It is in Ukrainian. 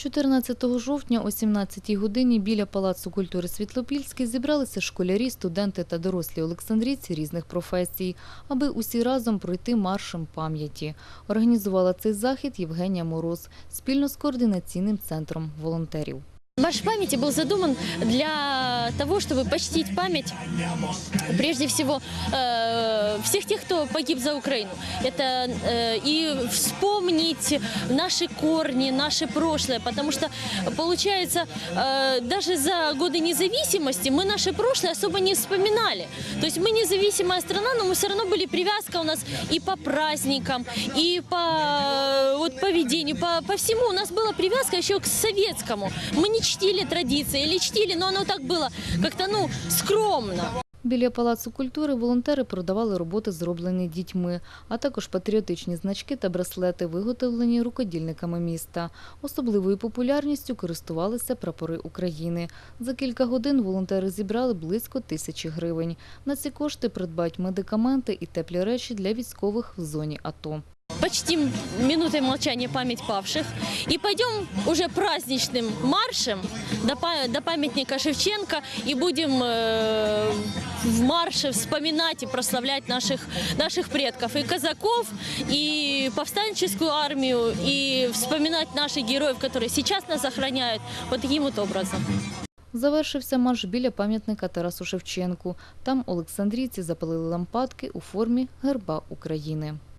14 жовтня о 17-й годині біля Палацу культури Світлопільський зібралися школярі, студенти та дорослі олександрійці різних професій, аби усі разом пройти маршем пам'яті. Організувала цей захід Євгенія Мороз спільно з координаційним центром волонтерів. Марш пам'яті був задуман для того, чтобы почтить память, прежде всего, э, всех тех, кто погиб за Украину. Это э, и вспомнить наши корни, наше прошлое, потому что, получается, э, даже за годы независимости мы наше прошлое особо не вспоминали. То есть мы независимая страна, но мы все равно были привязка у нас и по праздникам, и по э, вот, поведению, по, по всему. У нас была привязка еще к советскому. Мы не чтили традиции или чтили, но оно так было как-то, ну, скромно. Біля Палацу культури волонтери продавали роботи, зроблені дітьми, а також патріотичні значки та браслети, виготовлені рукодільниками міста. Особливою популярністю користувалися прапори України. За кілька годин волонтери зібрали близько тисячі гривень. На ці кошти придбають медикаменти і теплі речі для військових в зоні АТО Почтим минутой молчания память павших и пойдем уже праздничным маршем до, па- до памятника Шевченко и будем э, в марше вспоминать и прославлять наших, наших предков, и казаков, и повстанческую армию, и вспоминать наших героев, которые сейчас нас охраняют, вот таким вот образом. Завершився марш біля пам'ятника Тарасу Шевченку. Там олександрійці запалили лампадки у формі герба України.